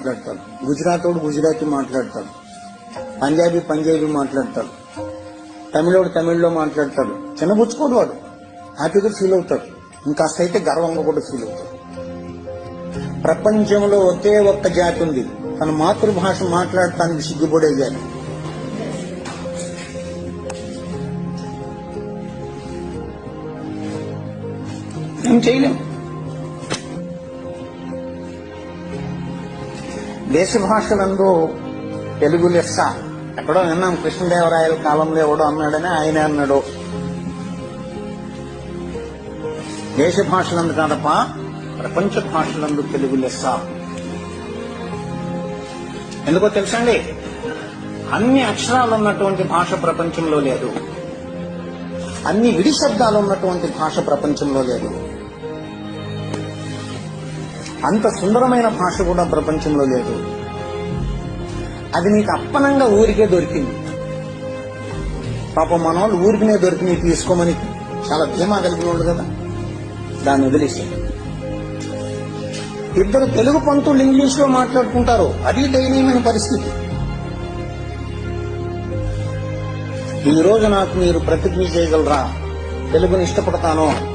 మాట్లాడతాడు గుజరాతోడు గుజరాతీ మాట్లాడతాడు పంజాబీ పంజాబీ మాట్లాడతాడు తమిళోడు తమిళ్ళో మాట్లాడతాడు చిన్నబుచ్చుకోడు వాడు. హ్యాపీగా ఫీల్ అవుతాడు. ఇంకాస్త అయితే గర్వంగా కూడా ఫీల్ అవుతాడు. ప్రపంచంలో ఒకే ఒక్క జాతి ఉంది. తన మాతృభాష మాట్లాడటానికి సిగ్గుపడే జాతి. ఏం చేయలేం. దేశ భాషలందు తెలుగు లెస్స ఎక్కడో విన్నాం కృష్ణదేవరాయల కాలంలో ఎవడో అన్నాడని ఆయన అన్నాడు. దేశ భాషలందు కాదప్ప ప్రపంచ భాషలందు తెలుగు లెస్స ఎందుకో తెలుసండి? అన్ని అక్షరాలు ఉన్నటువంటి భాష ప్రపంచంలో లేదు. అన్ని విడి శబ్దాలు ఉన్నటువంటి భాష ప్రపంచంలో లేదు. అంత సుందరమైన భాష కూడా ప్రపంచంలో లేదు. అది నీకు అప్పనంగా ఊరికే దొరికింది. పాపం మన వాళ్ళు ఊరికినే దొరికినాయి తీసుకోమని చాలా ధీమా కలిగిన వాళ్ళు కదా. దాన్ని వదిలేసాడు ఇద్దరు తెలుగు పంతులు ఇంగ్లీష్లో మాట్లాడుకుంటారు. అది దయనీయమైన పరిస్థితి. ఈ రోజు నాకు మీరు ప్రతిజ్ఞ చేయగలరా? తెలుగుని ఇష్టపడతాను?